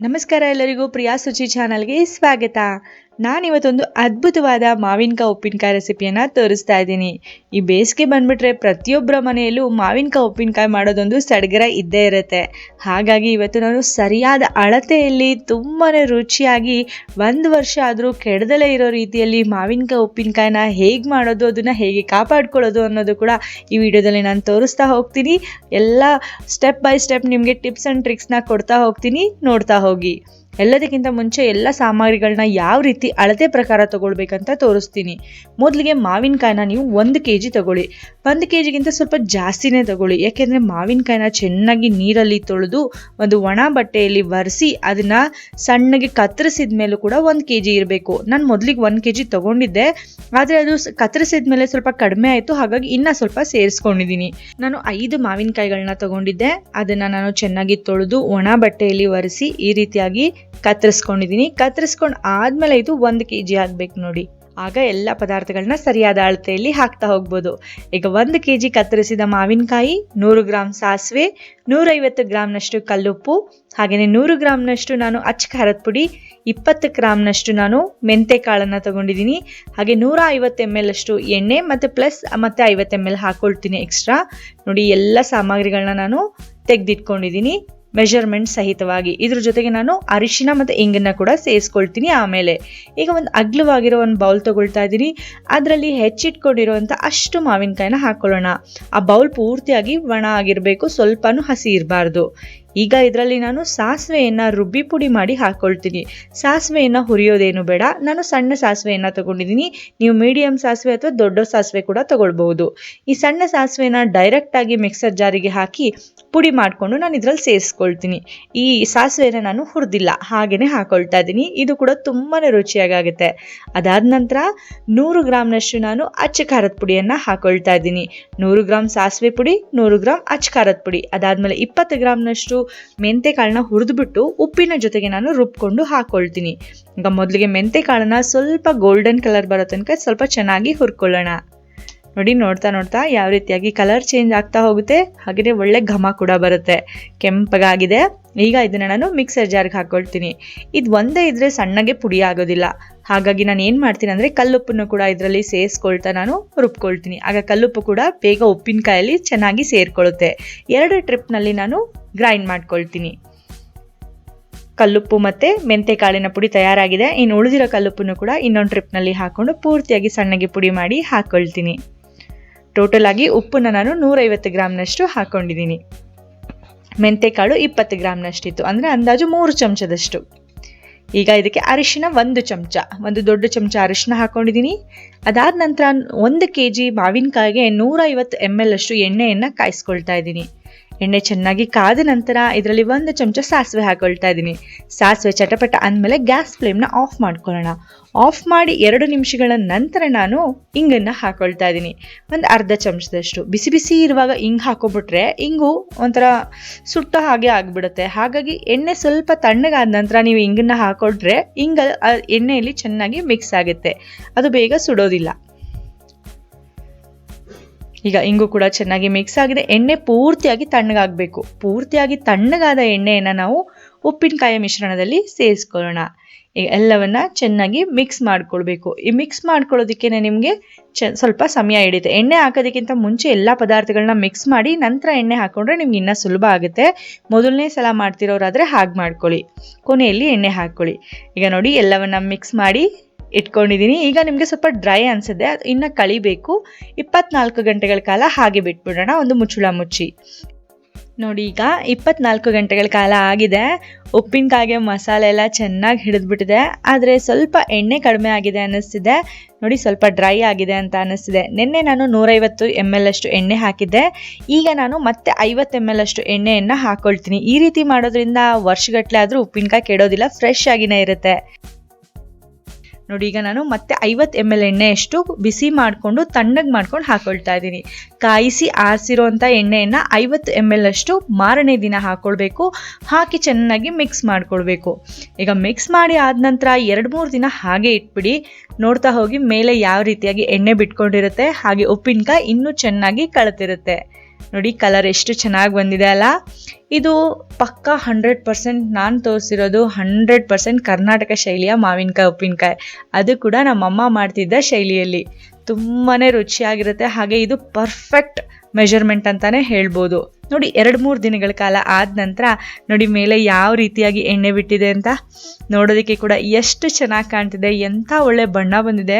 ನಮಸ್ಕಾರ ಎಲ್ಲರಿಗೂ ಪ್ರಿಯಾ ಸುಚಿ ಚಾನಲ್ಗೆ ಸ್ವಾಗತ ನಾನಿವತ್ತೊಂದು ಅದ್ಭುತವಾದ ಮಾವಿನಕಾಯಿ ಉಪ್ಪಿನಕಾಯಿ ರೆಸಿಪಿಯನ್ನು ತೋರಿಸ್ತಾ ಇದ್ದೀನಿ. ಈ ಬೇಸಿಗೆ ಬಂದ್ಬಿಟ್ರೆ ಪ್ರತಿಯೊಬ್ಬರ ಮನೆಯಲ್ಲೂ ಮಾವಿನಕಾಯಿ ಉಪ್ಪಿನಕಾಯಿ ಮಾಡೋದೊಂದು ಸಡಗರ ಇದ್ದೇ ಇರುತ್ತೆ. ಹಾಗಾಗಿ ಇವತ್ತು ನಾನು ಸರಿಯಾದ ಅಳತೆಯಲ್ಲಿ ತುಂಬಾ ರುಚಿಯಾಗಿ ಒಂದು ವರ್ಷ ಆದರೂ ಕೆಡದಲೇ ಇರೋ ರೀತಿಯಲ್ಲಿ ಮಾವಿನಕಾಯಿ ಉಪ್ಪಿನಕಾಯಿನ ಹೇಗೆ ಮಾಡೋದು, ಅದನ್ನು ಹೇಗೆ ಕಾಪಾಡ್ಕೊಳ್ಳೋದು ಅನ್ನೋದು ಕೂಡ ಈ ವಿಡಿಯೋದಲ್ಲಿ ನಾನು ತೋರಿಸ್ತಾ ಹೋಗ್ತೀನಿ. ಎಲ್ಲ ಸ್ಟೆಪ್ ಬೈ ಸ್ಟೆಪ್ ನಿಮಗೆ ಟಿಪ್ಸ್ ಆ್ಯಂಡ್ ಟ್ರಿಕ್ಸ್ನ ಕೊಡ್ತಾ ಹೋಗ್ತೀನಿ. ನೋಡ್ತಾ ಹೋಗಿ. ಎಲ್ಲದಕ್ಕಿಂತ ಮುಂಚೆ ಎಲ್ಲ ಸಾಮಗ್ರಿಗಳನ್ನ ಯಾವ ರೀತಿ ಅಳತೆ ಪ್ರಕಾರ ತಗೊಳ್ಬೇಕಂತ ತೋರಿಸ್ತೀನಿ. ಮೊದಲಿಗೆ ಮಾವಿನಕಾಯಿನ ನೀವು ಒಂದು ಕೆ ಜಿ ತಗೊಳ್ಳಿ. ಒಂದು ಕೆ ಜಿಗಿಂತ ಸ್ವಲ್ಪ ಜಾಸ್ತಿನೇ ತಗೊಳ್ಳಿ. ಯಾಕೆಂದರೆ ಮಾವಿನಕಾಯಿನ ಚೆನ್ನಾಗಿ ನೀರಲ್ಲಿ ತೊಳೆದು ಒಂದು ಒಣ ಬಟ್ಟೆಯಲ್ಲಿ ಒರೆಸಿ ಅದನ್ನು ಸಣ್ಣಗೆ ಕತ್ತರಿಸಿದ ಮೇಲೂ ಕೂಡ ಒಂದು ಕೆ ಜಿ ಇರಬೇಕು. ನಾನು ಮೊದಲಿಗೆ ಒಂದು ಕೆ ಜಿ ತೊಗೊಂಡಿದ್ದೆ. ಆದರೆ ಅದು ಕತ್ತರಿಸಿದ ಮೇಲೆ ಸ್ವಲ್ಪ ಕಡಿಮೆ ಆಯಿತು. ಹಾಗಾಗಿ ಇನ್ನೂ ಸ್ವಲ್ಪ ಸೇರಿಸ್ಕೊಂಡಿದ್ದೀನಿ ನಾನು ಐದು ಮಾವಿನಕಾಯಿಗಳನ್ನ ತಗೊಂಡಿದ್ದೆ. ಅದನ್ನು ನಾನು ಚೆನ್ನಾಗಿ ತೊಳೆದು ಒಣ ಬಟ್ಟೆಯಲ್ಲಿ ಒರೆಸಿ ಈ ರೀತಿಯಾಗಿ ಕತ್ತರಿಸ್ಕೊಂಡಿದ್ದೀನಿ. ಕತ್ತರಿಸ್ಕೊಂಡು ಆದಮೇಲೆ ಇದು ಒಂದು ಕೆ ಜಿ ಆಗಬೇಕು ನೋಡಿ. ಆಗ ಎಲ್ಲ ಪದಾರ್ಥಗಳನ್ನ ಸರಿಯಾದ ಅಳತೆಯಲ್ಲಿ ಹಾಕ್ತಾ ಹೋಗ್ಬೋದು. ಈಗ ಒಂದು ಕೆ ಜಿ ಕತ್ತರಿಸಿದ ಮಾವಿನಕಾಯಿ, ನೂರು ಗ್ರಾಮ್ ಸಾಸಿವೆ, ನೂರೈವತ್ತು ಗ್ರಾಮ್ನಷ್ಟು ಕಲ್ಲುಪ್ಪು ಹಾಗೆಯೇ ನೂರು ಗ್ರಾಮ್ನಷ್ಟು ನಾನು ಅಚ್ಚ ಖಾರದ ಪುಡಿ, ಇಪ್ಪತ್ತು ಗ್ರಾಮ್ನಷ್ಟು ನಾನು ಮೆಂತೆ ಕಾಳನ್ನು ತಗೊಂಡಿದ್ದೀನಿ. ಹಾಗೆ ನೂರ ಐವತ್ತು ಎಂ ಎಲ್ ಅಷ್ಟು ಎಣ್ಣೆ ಮತ್ತು ಪ್ಲಸ್ ಮತ್ತು ಐವತ್ತು ಎಂ ಎಲ್ ಹಾಕ್ಕೊಳ್ತೀನಿ ಎಕ್ಸ್ಟ್ರಾ ನೋಡಿ ಎಲ್ಲ ಸಾಮಗ್ರಿಗಳನ್ನ ನಾನು ತೆಗೆದಿಟ್ಕೊಂಡಿದ್ದೀನಿ. ಮೆಷರ್ಮೆಂಟ್ ಸಹಿತವಾಗಿ. ಇದ್ರ ಜೊತೆಗೆ ನಾನು ಅರಿಶಿನ ಮತ್ತು ಇಂಗನ್ನ ಕೂಡ ಸೇರಿಸ್ಕೊಳ್ತೀನಿ ಆಮೇಲೆ. ಈಗ ಒಂದು ಅಗ್ಲವಾಗಿರೋ ಒಂದು ಬೌಲ್ ತಗೊಳ್ತಾ ಇದ್ದೀನಿ. ಅದರಲ್ಲಿ ಹೆಚ್ಚಿಟ್ಕೊಂಡಿರುವಂಥ ಅಷ್ಟು ಮಾವಿನಕಾಯಿನ ಹಾಕ್ಕೊಳ್ಳೋಣ ಆ ಬೌಲ್ ಪೂರ್ತಿಯಾಗಿ ಒಣ ಆಗಿರಬೇಕು, ಸ್ವಲ್ಪನೂ ಹಸಿ ಇರಬಾರ್ದು. ಈಗ ಇದರಲ್ಲಿ ನಾನು ಸಾಸಿವೆಯನ್ನು ರುಬ್ಬಿ ಪುಡಿ ಮಾಡಿ ಹಾಕ್ಕೊಳ್ತೀನಿ ಸಾಸಿವೆಯನ್ನು ಹುರಿಯೋದೇನು ಬೇಡ. ನಾನು ಸಣ್ಣ ಸಾಸಿವೆಯನ್ನು ತಗೊಂಡಿದ್ದೀನಿ. ನೀವು ಮೀಡಿಯಂ ಸಾಸಿವೆ ಅಥವಾ ದೊಡ್ಡ ಸಾಸಿವೆ ಕೂಡ ತಗೊಳ್ಬಹುದು. ಈ ಸಣ್ಣ ಸಾಸಿವೆನ ಡೈರೆಕ್ಟಾಗಿ ಮಿಕ್ಸರ್ ಜಾರಿಗೆ ಹಾಕಿ ಪುಡಿ ಮಾಡಿಕೊಂಡು ನಾನು ಇದರಲ್ಲಿ ಸೇರಿಸ್ಕೊಳ್ತೀನಿ. ಈ ಸಾಸಿವೆನ ನಾನು ಹುರಿದಿಲ್ಲ. ಹಾಗೆಯೇ ಹಾಕೊಳ್ತಾ ಇದ್ದೀನಿ. ಇದು ಕೂಡ ತುಂಬಾ ರುಚಿಯಾಗುತ್ತೆ ಅದಾದ ನಂತರ ನೂರು ಗ್ರಾಮ್ನಷ್ಟು ನಾನು ಅಚ್ಚ ಖಾರದ ಪುಡಿಯನ್ನು ಹಾಕೊಳ್ತಾ ಇದ್ದೀನಿ. ನೂರು ಗ್ರಾಮ್ ಸಾಸಿವೆ ಪುಡಿ, ನೂರು ಗ್ರಾಮ್ ಅಚ್ಚ ಖಾರದ ಪುಡಿ. ಅದಾದಮೇಲೆ ಇಪ್ಪತ್ತು ಗ್ರಾಮ್ನಷ್ಟು ಮೆಂತೆ ಕಾಳನ್ನ ಹುರಿದ್ಬಿಟ್ಟು ಉಪ್ಪಿನ ಜೊತೆಗೆ ನಾನು ರುಬ್ಕೊಂಡು ಹಾಕ್ಕೊಳ್ತೀನಿ ಈಗ ಮೊದಲಿಗೆ ಮೆಂತೆ ಕಾಳನ್ನ ಸ್ವಲ್ಪ ಗೋಲ್ಡನ್ ಕಲರ್ ಬರೋ ತನಕ ಸ್ವಲ್ಪ ಚೆನ್ನಾಗಿ ಹುರ್ಕೊಳ್ಳೋಣ. ನೋಡಿ, ನೋಡ್ತಾ ನೋಡ್ತಾ ಯಾವ ರೀತಿಯಾಗಿ ಕಲರ್ ಚೇಂಜ್ ಆಗ್ತಾ ಹೋಗುತ್ತೆ. ಹಾಗೆಯೇ ಒಳ್ಳೆ ಘಮ ಕೂಡ ಬರುತ್ತೆ. ಕೆಂಪಗಾಗಿದೆ ಈಗ ಇದನ್ನು ನಾನು ಮಿಕ್ಸರ್ ಜಾರ್ಗೆ ಹಾಕ್ಕೊಳ್ತೀನಿ ಇದು ಒಂದೇ ಇದ್ರೆ ಸಣ್ಣಗೆ ಪುಡಿ ಆಗೋದಿಲ್ಲ. ಹಾಗಾಗಿ ನಾನು ಏನು ಮಾಡ್ತೀನಿ ಅಂದರೆ ಕಲ್ಲುಪ್ಪನ್ನು ಕೂಡ ಇದರಲ್ಲಿ ಸೇರಿಸ್ಕೊಳ್ತಾ ನಾನು ರುಬ್ಕೊಳ್ತೀನಿ. ಆಗ ಕಲ್ಲುಪ್ಪು ಕೂಡ ಬೇಗ ಉಪ್ಪಿನಕಾಯಲ್ಲಿ ಚೆನ್ನಾಗಿ ಸೇರಿಕೊಳ್ಳುತ್ತೆ. ಎರಡು ಟ್ರಿಪ್ನಲ್ಲಿ ನಾನು ಗ್ರೈಂಡ್ ಮಾಡ್ಕೊಳ್ತೀನಿ. ಕಲ್ಲುಪ್ಪು ಮತ್ತು ಮೆಂತೆ ಕಾಳಿನ ಪುಡಿ ತಯಾರಾಗಿದೆ. ಇನ್ನು ಉಳಿದಿರೋ ಕಲ್ಲುಪ್ಪನ್ನು ಕೂಡ ಇನ್ನೊಂದು ಟ್ರಿಪ್ನಲ್ಲಿ ಹಾಕ್ಕೊಂಡು ಪೂರ್ತಿಯಾಗಿ ಸಣ್ಣಗೆ ಪುಡಿ ಮಾಡಿ ಹಾಕ್ಕೊಳ್ತೀನಿ ಟೋಟಲ್ ಆಗಿ ಉಪ್ಪನ್ನು ನಾನು ನೂರೈವತ್ತು ಗ್ರಾಮ್ನಷ್ಟು ಹಾಕ್ಕೊಂಡಿದ್ದೀನಿ ಮೆಂತೆಕಾಳು ಇಪ್ಪತ್ತು ಗ್ರಾಮ್ನಷ್ಟಿತ್ತು. ಅಂದರೆ ಅಂದಾಜು ಮೂರು ಚಮಚದಷ್ಟು. ಈಗ ಇದಕ್ಕೆ ಅರಿಶಿನ ಒಂದು ಚಮಚ. ಒಂದು ದೊಡ್ಡ ಚಮಚ ಅರಿಶಿನ ಹಾಕ್ಕೊಂಡಿದ್ದೀನಿ ಅದಾದ ನಂತರ ಒಂದು ಕೆ ಜಿ ಮಾವಿನಕಾಯಿಗೆ ನೂರೈವತ್ತು ಎಂ ಎಲ್ ಅಷ್ಟು ಎಣ್ಣೆಯನ್ನು ಕಾಯಿಸ್ಕೊಳ್ತಾ ಇದ್ದೀನಿ. ಎಣ್ಣೆ ಚೆನ್ನಾಗಿ ಕಾದ ನಂತರ ಇದರಲ್ಲಿ ಒಂದು ಚಮಚ ಸಾಸಿವೆ ಹಾಕೊಳ್ತಾ ಇದ್ದೀನಿ. ಸಾಸಿವೆ ಚಟಪಟ ಅಂದಮೇಲೆ ಗ್ಯಾಸ್ ಫ್ಲೇಮ್ನ ಆಫ್ ಮಾಡ್ಕೊಳ್ಳೋಣ. ಆಫ್ ಮಾಡಿ ಎರಡು ನಿಮಿಷಗಳ ನಂತರ ನಾನು ಇಂಗನ್ನು ಹಾಕೊಳ್ತಾ ಇದ್ದೀನಿ. ಒಂದು ಅರ್ಧ ಚಮಚದಷ್ಟು. ಬಿಸಿ ಬಿಸಿ ಇರುವಾಗ ಇಂಗು ಹಾಕೊಬಿಟ್ರೆ ಇಂಗು ಒಂಥರ ಸುಟ್ಟ ಹಾಗೆ ಆಗಿಬಿಡುತ್ತೆ. ಹಾಗಾಗಿ ಎಣ್ಣೆ ಸ್ವಲ್ಪ ತಣ್ಣಗಾದ ನಂತರ ನೀವು ಇಂಗನ್ನು ಹಾಕೊಟ್ರೆ ಇಂಗ ಎಣ್ಣೆಯಲ್ಲಿ ಚೆನ್ನಾಗಿ ಮಿಕ್ಸ್ ಆಗುತ್ತೆ. ಅದು ಬೇಗ ಸುಡೋದಿಲ್ಲ. ಈಗ ಇಂಗು ಕೂಡ ಚೆನ್ನಾಗಿ ಮಿಕ್ಸ್ ಆಗಿದೆ. ಎಣ್ಣೆ ಪೂರ್ತಿಯಾಗಿ ತಣ್ಣಗಾಗಬೇಕು. ಪೂರ್ತಿಯಾಗಿ ತಣ್ಣಗಾದ ಎಣ್ಣೆಯನ್ನು ನಾವು ಉಪ್ಪಿನಕಾಯಿ ಮಿಶ್ರಣದಲ್ಲಿ ಸೇರಿಸ್ಕೊಳ್ಳೋಣ. ಈಗ ಎಲ್ಲವನ್ನ ಚೆನ್ನಾಗಿ ಮಿಕ್ಸ್ ಮಾಡ್ಕೊಳ್ಬೇಕು. ಈ ಮಿಕ್ಸ್ ಮಾಡ್ಕೊಳ್ಳೋದಕ್ಕೆ ನಿಮಗೆ ಚ ಸ್ವಲ್ಪ ಸಮಯ ಹಿಡಿಯುತ್ತೆ. ಎಣ್ಣೆ ಹಾಕೋದಕ್ಕಿಂತ ಮುಂಚೆ ಎಲ್ಲ ಪದಾರ್ಥಗಳನ್ನ ಮಿಕ್ಸ್ ಮಾಡಿ ನಂತರ ಎಣ್ಣೆ ಹಾಕೊಂಡ್ರೆ ನಿಮ್ಗೆ ಇನ್ನೂ ಸುಲಭ ಆಗುತ್ತೆ. ಮೊದಲನೇ ಸಲ ಮಾಡ್ತಿರೋರಾದರೆ ಹಾಗೆ ಮಾಡ್ಕೊಳ್ಳಿ. ಕೊನೆಯಲ್ಲಿ ಎಣ್ಣೆ ಹಾಕ್ಕೊಳ್ಳಿ ಈಗ ನೋಡಿ ಎಲ್ಲವನ್ನ ಮಿಕ್ಸ್ ಮಾಡಿ ಇಟ್ಕೊಂಡಿದ್ದೀನಿ ಈಗ ನಿಮಗೆ ಸ್ವಲ್ಪ ಡ್ರೈ ಅನಿಸಿದೆ ಅದು ಇನ್ನು ಕಳಿಬೇಕು. ಇಪ್ಪತ್ನಾಲ್ಕು ಗಂಟೆಗಳ ಕಾಲ ಹಾಗೆ ಬಿಟ್ಬಿಡೋಣ. ಒಂದು ಮುಚ್ಚುಳ ಮುಚ್ಚಿ. ನೋಡಿ ಈಗ ಇಪ್ಪತ್ನಾಲ್ಕು ಗಂಟೆಗಳ ಕಾಲ ಆಗಿದೆ. ಉಪ್ಪಿನಕಾಯಿಗೆ ಮಸಾಲೆ ಎಲ್ಲ ಚೆನ್ನಾಗಿ ಹಿಡಿದ್ಬಿಟ್ಟಿದೆ. ಆದರೆ ಸ್ವಲ್ಪ ಎಣ್ಣೆ ಕಡಿಮೆ ಆಗಿದೆ ಅನ್ನಿಸ್ತಿದೆ. ನೋಡಿ ಸ್ವಲ್ಪ ಡ್ರೈ ಆಗಿದೆ ಅಂತ ಅನ್ನಿಸ್ತಿದೆ. ನಿನ್ನೆ ನಾನು ನೂರೈವತ್ತು ಎಂ ಎಲ್ ಅಷ್ಟು ಎಣ್ಣೆ ಹಾಕಿದ್ದೆ. ಈಗ ನಾನು ಮತ್ತೆ ಐವತ್ತು ಎಂ ಎಲ್ ಅಷ್ಟು ಎಣ್ಣೆಯನ್ನು ಹಾಕ್ಕೊಳ್ತೀನಿ ಈ ರೀತಿ ಮಾಡೋದ್ರಿಂದ ವರ್ಷಗಟ್ಟಲೆ ಆದರೂ ಉಪ್ಪಿನಕಾಯಿ ಕೆಡೋದಿಲ್ಲ ಫ್ರೆಶ್ ಆಗಿನೇ ಇರುತ್ತೆ. ನೋಡಿ, ಈಗ ನಾನು ಮತ್ತೆ ಐವತ್ತು ಎಂ ಎಲ್ ಎಣ್ಣೆಯಷ್ಟು ಬಿಸಿ ಮಾಡಿಕೊಂಡು, ತಣ್ಣಗೆ ಮಾಡ್ಕೊಂಡು ಹಾಕೊಳ್ತಾ ಇದ್ದೀನಿ. ಕಾಯಿಸಿ ಆರಿಸಿರೋಂಥ ಎಣ್ಣೆಯನ್ನು ಐವತ್ತು ಎಂ ಎಲ್ ಅಷ್ಟು ಮಾರನೇ ದಿನ ಹಾಕ್ಕೊಳ್ಬೇಕು ಹಾಕಿ ಚೆನ್ನಾಗಿ ಮಿಕ್ಸ್ ಮಾಡ್ಕೊಳ್ಬೇಕು. ಈಗ ಮಿಕ್ಸ್ ಮಾಡಿ ಆದ ನಂತರ ಎರಡು ಮೂರು ದಿನ ಹಾಗೆ ಇಟ್ಬಿಡಿ. ನೋಡ್ತಾ ಹೋಗಿ ಮೇಲೆ ಯಾವ ರೀತಿಯಾಗಿ ಎಣ್ಣೆ ಬಿಟ್ಕೊಂಡಿರುತ್ತೆ, ಹಾಗೆ ಉಪ್ಪಿನಕಾಯಿ ಇನ್ನೂ ಚೆನ್ನಾಗಿ ಕಳತಿರುತ್ತೆ. ನೋಡಿ ಕಲರ್ ಎಷ್ಟು ಚೆನ್ನಾಗಿ ಬಂದಿದೆ ಅಲ್ಲ? ಇದು ಪಕ್ಕಾ ಹಂಡ್ರೆಡ್ ಪರ್ಸೆಂಟ್ ನಾನು ತೋರಿಸಿರೋದು ಹಂಡ್ರೆಡ್ ಪರ್ಸೆಂಟ್ ಕರ್ನಾಟಕ ಶೈಲಿಯ ಮಾವಿನಕಾಯಿ, ಉಪ್ಪಿನಕಾಯಿ. ಅದು ಕೂಡ ನಮ್ಮಮ್ಮ ಮಾಡ್ತಿದ್ದ ಶೈಲಿಯಲ್ಲಿ. ತುಂಬಾ ರುಚಿಯಾಗಿರುತ್ತೆ. ಹಾಗೆ ಇದು ಪರ್ಫೆಕ್ಟ್ ಮೆಷರ್ಮೆಂಟ್ ಅಂತಲೇ ಹೇಳ್ಬೋದು. ನೋಡಿ ಎರಡು ಮೂರು ದಿನಗಳ ಕಾಲ ಆದ ನಂತರ ನೋಡಿ, ಮೇಲೆ ಯಾವ ರೀತಿಯಾಗಿ ಎಣ್ಣೆ ಬಿಟ್ಟಿದೆ ಅಂತ ನೋಡೋದಕ್ಕೆ ಕೂಡ ಎಷ್ಟು ಚೆನ್ನಾಗಿ ಕಾಣ್ತಿದೆ. ಎಂಥ ಒಳ್ಳೆ ಬಣ್ಣ ಬಂದಿದೆ.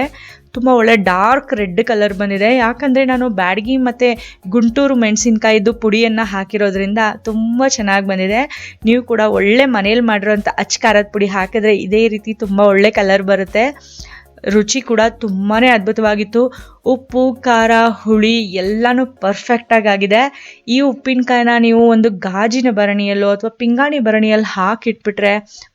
ತುಂಬ ಒಳ್ಳೆ ಡಾರ್ಕ್ ರೆಡ್ ಕಲರ್ ಬಂದಿದೆ. ಯಾಕಂದರೆ ನಾನು ಬ್ಯಾಡಗಿ ಮತ್ತು ಗುಂಟೂರು ಮೆಣಸಿನ್ಕಾಯಿದು ಪುಡಿಯನ್ನು ಹಾಕಿರೋದ್ರಿಂದ ತುಂಬ ಚೆನ್ನಾಗಿ ಬಂದಿದೆ. ನೀವು ಕೂಡ ಒಳ್ಳೆ ಮನೇಲಿ ಮಾಡಿರೋಂಥ ಅಚ್ಚ ಖಾರದ ಪುಡಿ ಹಾಕಿದ್ರೆ ಇದೇ ರೀತಿ ತುಂಬ ಒಳ್ಳೆ ಕಲರ್ ಬರುತ್ತೆ. ರುಚಿ ಕೂಡ ತುಂಬಾ ಅದ್ಭುತವಾಗಿತ್ತು. ಉಪ್ಪು, ಖಾರ, ಹುಳಿ ಎಲ್ಲನೂ ಪರ್ಫೆಕ್ಟಾಗಿ ಆಗಿದೆ ಈ ಉಪ್ಪಿನಕಾಯಿನ ನೀವು ಒಂದು ಗಾಜಿನ ಭರಣಿಯಲ್ಲೋ ಅಥವಾ ಪಿಂಗಾಣಿ ಭರಣಿಯಲ್ಲಿ ಹಾಕಿಟ್ಬಿಟ್ರೆ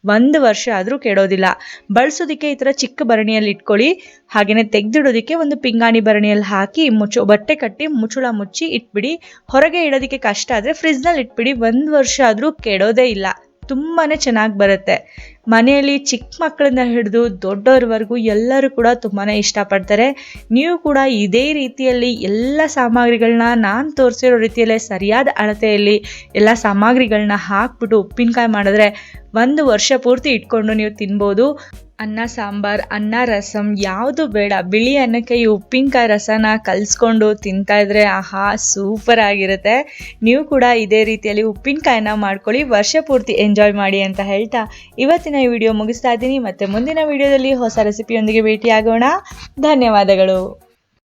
ಒಂದು ವರ್ಷ ಆದರೂ ಕೆಡೋದಿಲ್ಲ. ಬಳಸೋದಕ್ಕೆ ಈ ಥರ ಚಿಕ್ಕ ಭರಣಿಯಲ್ಲಿ ಇಟ್ಕೊಳ್ಳಿ. ಹಾಗೆಯೇ ತೆಗೆದಿಡೋದಕ್ಕೆ ಒಂದು ಪಿಂಗಾಣಿ ಭರಣಿಯಲ್ಲಿ ಹಾಕಿ ಮುಚ್ಚು, ಬಟ್ಟೆ ಕಟ್ಟಿ ಮುಚ್ಚುಳ ಮುಚ್ಚಿ ಇಟ್ಬಿಡಿ. ಹೊರಗೆ ಇಡೋದಕ್ಕೆ ಕಷ್ಟ ಆದರೆ ಫ್ರಿಜ್ನಲ್ಲಿ ಇಟ್ಬಿಡಿ. ಒಂದು ವರ್ಷ ಆದರೂ ಕೆಡೋದೇ ಇಲ್ಲ. ತುಂಬಾ ಚೆನ್ನಾಗಿ ಬರುತ್ತೆ. ಮನೆಯಲ್ಲಿ ಚಿಕ್ಕ ಮಕ್ಕಳನ್ನ ಹಿಡಿದು ದೊಡ್ಡವ್ರವರೆಗೂ ಎಲ್ಲರೂ ಕೂಡ ತುಂಬಾ ಇಷ್ಟಪಡ್ತಾರೆ. ನೀವು ಕೂಡ ಇದೇ ರೀತಿಯಲ್ಲಿ ಎಲ್ಲ ಸಾಮಗ್ರಿಗಳನ್ನ ನಾನು ತೋರಿಸಿರೋ ರೀತಿಯಲ್ಲೇ ಸರಿಯಾದ ಅಳತೆಯಲ್ಲಿ ಎಲ್ಲ ಸಾಮಗ್ರಿಗಳನ್ನ ಹಾಕ್ಬಿಟ್ಟು ಉಪ್ಪಿನಕಾಯಿ ಮಾಡಿದ್ರೆ ಒಂದು ವರ್ಷ ಪೂರ್ತಿ ಇಟ್ಕೊಂಡು ನೀವು ತಿನ್ಬೋದು. ಅನ್ನ, ಸಾಂಬಾರ್, ಅನ್ನ, ರಸಂ, ಯಾವುದು ಬೇಡ. ಬಿಳಿ ಅನ್ನಕ್ಕೆ ಈ ಉಪ್ಪಿನಕಾಯಿ ರಸನ ಕಲಿಸ್ಕೊಂಡು ತಿಂತಾ ಇದ್ರೆ ಆಹಾ, ಸೂಪರ್ ಆಗಿರುತ್ತೆ. ನೀವು ಕೂಡ ಇದೇ ರೀತಿಯಲ್ಲಿ ಉಪ್ಪಿನಕಾಯಿನ ಮಾಡ್ಕೊಳ್ಳಿ. ವರ್ಷ ಪೂರ್ತಿ ಎಂಜಾಯ್ ಮಾಡಿ ಅಂತ ಹೇಳ್ತಾ ಇವತ್ತಿನ ವಿಡಿಯೋ ಮುಗಿಸ್ತಾ ಇದ್ದೀನಿ. ಮತ್ತೆ ಮುಂದಿನ ವಿಡಿಯೋದಲ್ಲಿ ಹೊಸ ರೆಸಿಪಿಯೊಂದಿಗೆ ಭೇಟಿಯಾಗೋಣ. ಧನ್ಯವಾದಗಳು.